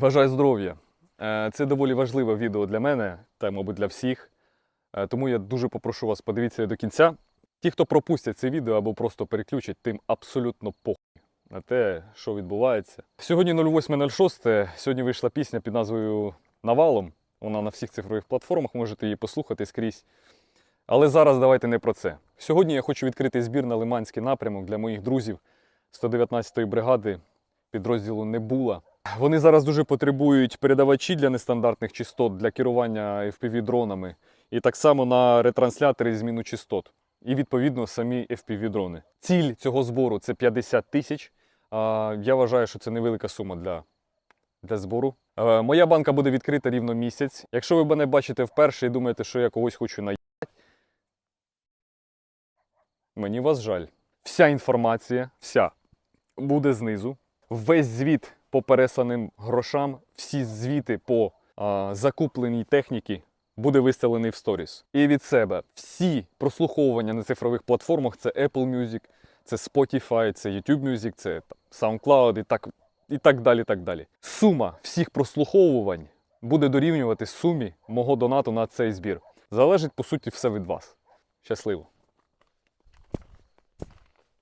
Бажаю здоров'я. Е, Це доволі важливе відео для мене та, мабуть, для всіх. Е, Тому я дуже попрошу вас подивитися до кінця. Ті, хто пропустять це відео або просто переключать, тим абсолютно похуй на те, що відбувається. Сьогодні 08.06. Сьогодні вийшла пісня під назвою Навалом. Вона на всіх цифрових платформах, можете її послухати скрізь. Але зараз давайте не про це. Сьогодні я хочу відкрити збір на Лиманський напрямок для моїх друзів 119-ї бригади підрозділу Небула. Вони зараз дуже потребують передавачі для нестандартних частот для керування FPV-дронами, і так само на ретранслятори зміну частот. І відповідно самі FPV-дрони. Ціль цього збору це 50 тисяч. Я вважаю, що це невелика сума для, для збору. Е, Моя банка буде відкрита рівно місяць. Якщо ви мене бачите вперше і думаєте, що я когось хочу наїбати, мені вас жаль. Вся інформація, вся буде знизу. Весь звіт по пересланим грошам, всі звіти по а, закупленій техніці буде виставлений в сторіс. І від себе всі прослуховування на цифрових платформах це Apple Music, це Spotify, це YouTube Music, це SoundCloud і так, і так далі. так далі. Сума всіх прослуховувань буде дорівнювати сумі мого донату на цей збір. Залежить, по суті, все від вас. Щасливо!